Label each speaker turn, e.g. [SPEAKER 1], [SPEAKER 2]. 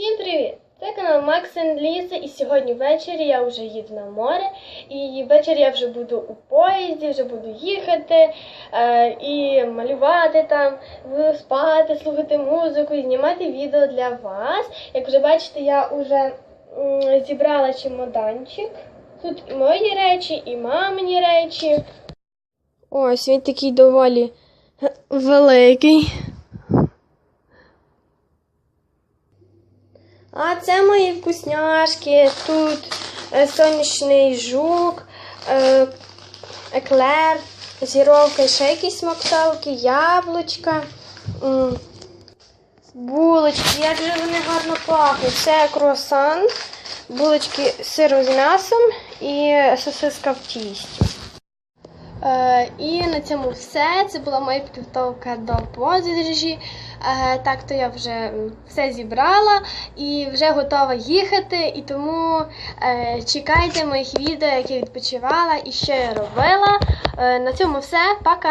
[SPEAKER 1] Всім привіт! Це канал Макс Ліза і сьогодні ввечері я вже їду на море. І ввечері я вже буду у поїзді, вже буду їхати е, і малювати там, в- спати, слухати музику і знімати відео для вас. Як вже бачите, я вже зібрала чемоданчик. Тут і мої речі, і мамині речі. Ось він такий доволі великий. А це мої вкусняшки. Тут е, сонячний жук, е, еклер, зіровка, ще якісь смокталки, яблучка, булочки. Як же вони гарно пахнуть. Це круасан, булочки з сиром з м'ясом і сосиска в тісті. Е, і на цьому все. Це була моя підготовка до подорожі. Е, так то я вже все зібрала і вже готова їхати. І тому е, чекайте моїх відео, як я відпочивала і що я робила. На цьому все. Пока!